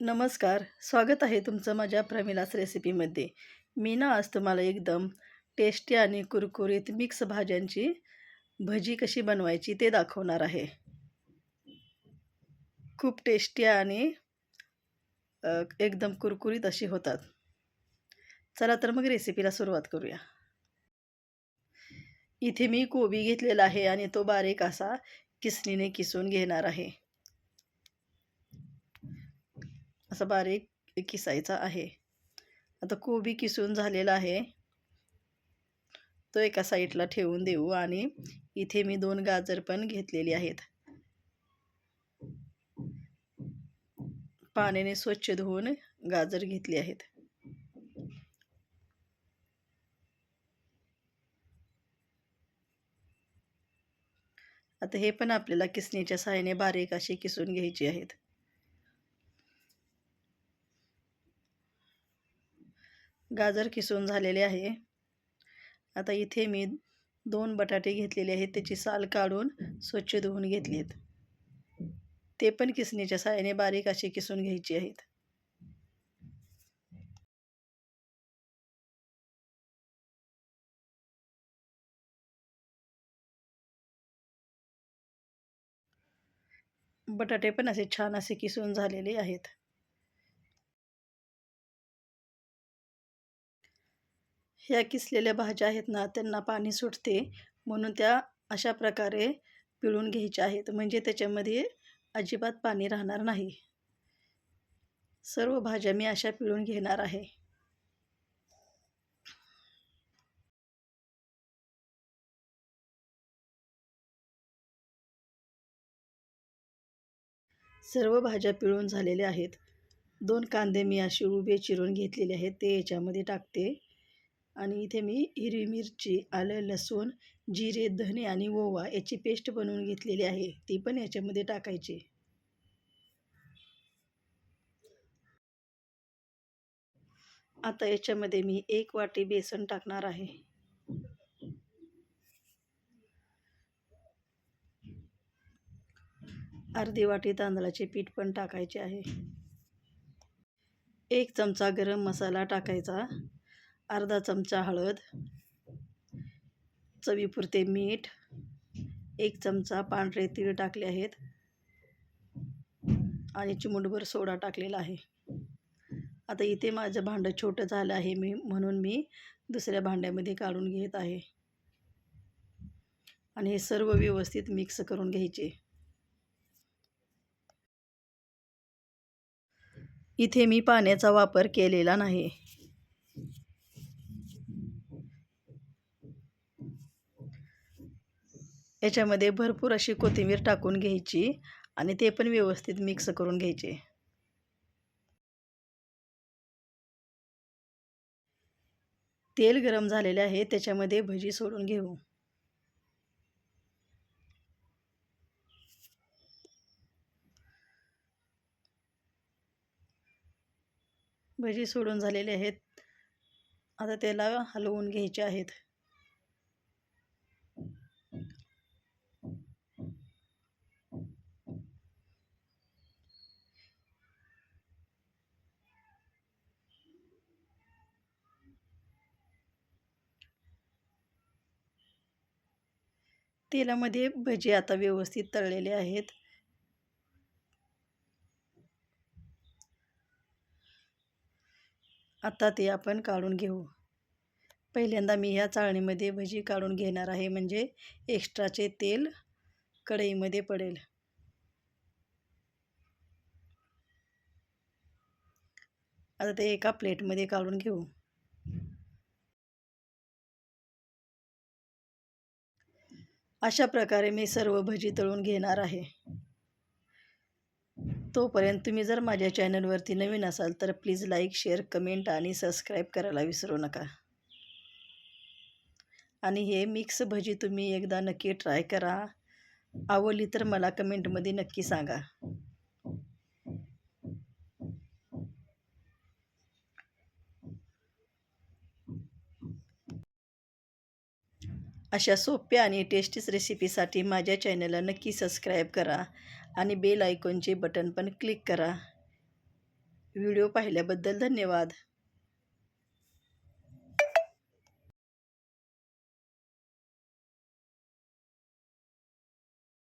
नमस्कार स्वागत आहे तुमचं माझ्या प्रमिलास रेसिपीमध्ये. मी ना आज तुम्हाला एकदम टेस्टी आणि कुरकुरीत मिक्स भाज्यांची भजी कशी बनवायची ते दाखवणार आहे. खूप टेस्टी आणि एकदम कुरकुरीत अशी होतात. चला तर मग रेसिपीला सुरुवात करूया. इथे मी कोबी घेतलेला आहे आणि तो बारीक असा किसणीने किसून घेणार आहे. असा बारीक किसायचा आहे. आता कोबी किसून झालेला आहे. तो एका साईडला ठेवून देऊ आणि इथे मी दोन गाजर पण घेतलेली आहेत. पाण्याने स्वच्छ धुवून गाजर घेतली आहेत. आता हे पण आपल्याला किसणीच्या सहाय्याने बारीक असे किसून घ्यायची आहेत. गाजर किसून झालेले आहे. आता इथे मी दोन बटाटे घेतलेले आहेत. त्याची साल काढून स्वच्छ धुवून घेतली आहेत ते पण किसणीच्या साहाय्याने बारीक असे किसून घ्यायची आहेत. बटाटे पण असे छान असे किसून झालेले आहेत. ह्या किसलेल्या भाज्या आहेत ना त्यांना पाणी सुटते. म्हणून त्या अशा प्रकारे पिळून घ्यायच्या आहेत. म्हणजे त्याच्यामध्ये अजिबात पाणी राहणार नाही. सर्व भाज्या मी अशा पिळून घेणार आहे. सर्व भाज्या पिळून झालेल्या आहेत. दोन कांदे मी अशी उभे चिरून घेतलेले आहेत. ते याच्यामध्ये टाकते. आणि इथे मी हिरवी मिरची आलं लसूण जिरे धने आणि ओवा याची पेस्ट बनवून घेतलेली आहे. ती पण याच्यामध्ये टाकायची. आता याच्यामध्ये मी एक वाटी बेसन टाकणार आहे. अर्धी वाटी तांदळाचे पीठ पण टाकायचे आहे. एक चमचा गरम मसाला टाकायचा. अर्धा चमचा हळद चवीपुरते मीठ एक चमचा पांढरे तीळ टाकले आहेत आणि चिमुटभर सोडा टाकलेला आहे. आता इथे माझं भांडं छोटं झालं आहे मी म्हणून मी दुसऱ्या भांड्यामध्ये काढून घेत आहे. आणि हे सर्व व्यवस्थित मिक्स करून घ्यायचे. इथे मी पाण्याचा वापर केलेला नाही. याच्यामध्ये भरपूर अशी कोथिंबीर टाकून घ्यायची आणि ते पण व्यवस्थित मिक्स करून घ्यायचे. तेल गरम झालेले आहे त्याच्यामध्ये भजी सोडून घेऊ. भजी सोडून झालेले आहेत. आता त्याला हलवून घ्यायचे आहेत. तेलामध्ये भजी आता व्यवस्थित तळलेले आहेत. आता ते आपण काढून घेऊ. पहिल्यांदा मी ह्या चाळणीमध्ये भजी काढून घेणार आहे म्हणजे एक्स्ट्राचे तेल कढईमध्ये पडेल. आता ते एका प्लेटमध्ये काढून घेऊ. अशा प्रकारे मी सर्व भजी तळून घेणार आहे. तोपर्यंत तुम्ही जर माझ्या चॅनलवरती नवीन असाल तर प्लीज लाईक शेअर कमेंट आणि सबस्क्राईब करायला विसरू नका. आणि हे मिक्स भजी तुम्ही एकदा नक्की ट्राय करा. आवडली तर मला कमेंटमध्ये नक्की सांगा. अशा सोप्या आणि टेस्टीच रेसिपीसाठी माझ्या चॅनलला नक्की सबस्क्राईब करा आणि बेल आयकॉनचे बटन पण क्लिक करा. व्हिडिओ पाहिल्याबद्दल धन्यवाद.